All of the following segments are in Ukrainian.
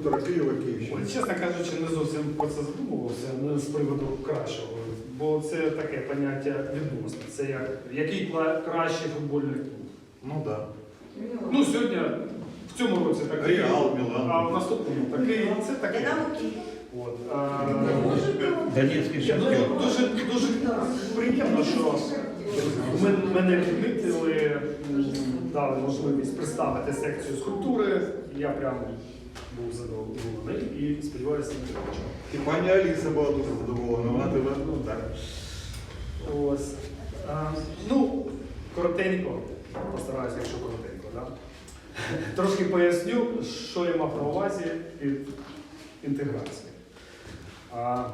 скульптора Києва Київщини? Чесно кажучи, не зовсім про це задумувався не з приводу кращого, бо це таке поняття відносне. Це як який кращий футбольний клуб. Ну так. Ну сьогодні в цьому році такий, Реал, Мілан. а в наступному такий. Це таке. От, а, Донецький шахтер. ну, дуже, дуже приємно, що мен- мене відмітили, дали можливість представити секцію скульптури. Я прям був задоволений і сподіваюся, не бачу. І пані Аліса була дуже задоволена. Вона тебе, ну так. Ось. А, ну, коротенько, постараюся, якщо коротенько, да? трошки поясню, що я мав на увазі під інтеграцією. А,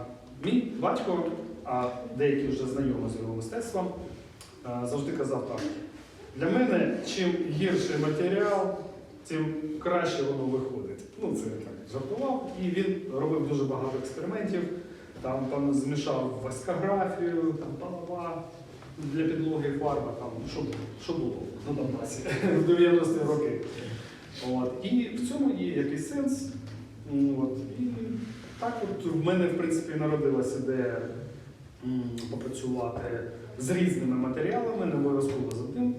мій батько, а деякі вже знайомі з його мистецтвом, завжди казав так. Для мене, чим гірший матеріал, тим краще воно виходить. Ну, це я так жартував. І він робив дуже багато експериментів. Там, там змішав васкографію, там палова для підлоги фарба, там що що було на Донбасі в 90-ті роки. От. І в цьому є якийсь сенс. От. І так от в мене, в принципі, народилася ідея попрацювати з різними матеріалами, не обов'язково з одним.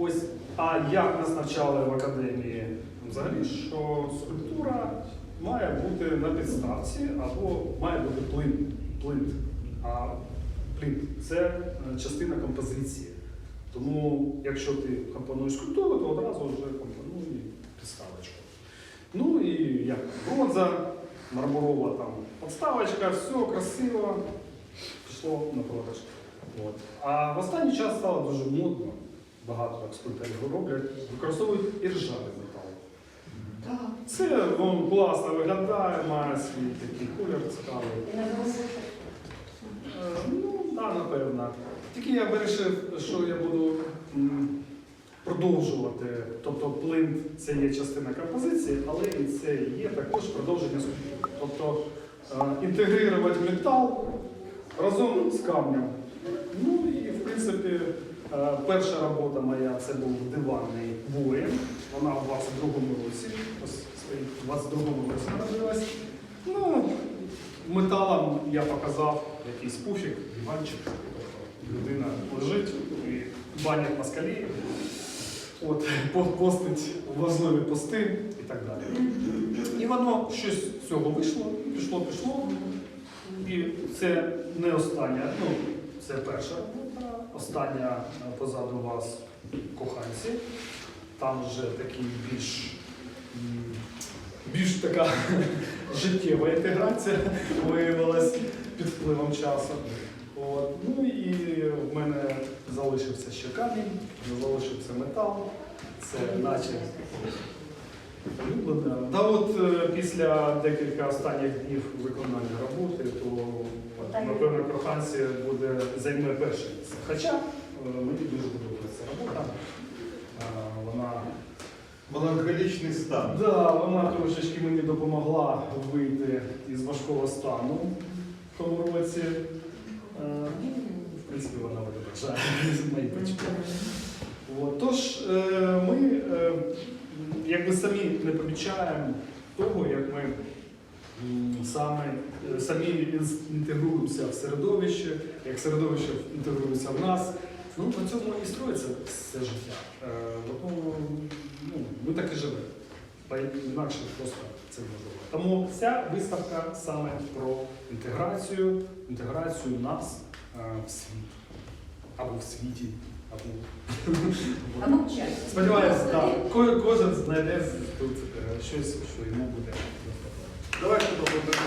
Ось. А як нас навчали в академії взагалі, що скульптура має бути на підставці або має бути плинт. плинт. А плинт це е, частина композиції. Тому, якщо ти компонуєш скульптуру, то одразу вже компонуй підставочку. Ну і як бронза, мармурова там подставочка, все красиво, пішло на продаж. От. А в останній час стало дуже модно, багато так скульпторів роблять, використовують і ржавий метал. Це він класно виглядає, має свій такий колір цікавий. Е, Ну, так, напевно. Тільки я вирішив, що я буду м, продовжувати. Тобто плинт це є частина композиції, але і це є також продовження скульптури. Тобто е, інтегрувати метал разом з камнем. Ну і в принципі, перша робота моя це був диванний воїн. Вона у 22-му році, в 22-му році народилась. Ну, металом я показав якийсь пуфік, диванчик. Тобто людина лежить і банять москалі, от, по- постить важливі пости і так далі. І воно щось з цього вийшло, пішло, пішло. І це не остання, ну, це перша остання е, позаду вас коханці. Там вже такий більш, більш така життєва інтеграція виявилась під впливом часу. От. Ну і в мене залишився ще камінь, залишився метал. Це наче улюблене. Та от е, після декілька останніх днів виконання роботи, то напевно коханці буде займе перше місце. Хоча е, мені дуже подобається робота. Е, Вона Меланхолічний стан. Да, вона трошечки мені допомогла вийти із важкого стану в тому році. Е, ну, В принципі, вона відображає мої почуття. Тож ми якби самі не помічаємо того, як ми саме, е, самі інтегруємося в середовище, як середовище інтегрується в нас. Ну, по цьому і строїться все життя. Е, Тому ну, ми так і живемо. Та інакше просто це неможливо. Тому ця виставка саме про інтеграцію, інтеграцію нас е, в світ. Або в світі, або часі. Сподіваюся. Ко- Кожен знайде тут е, щось, що йому буде. Давайте попробуємо.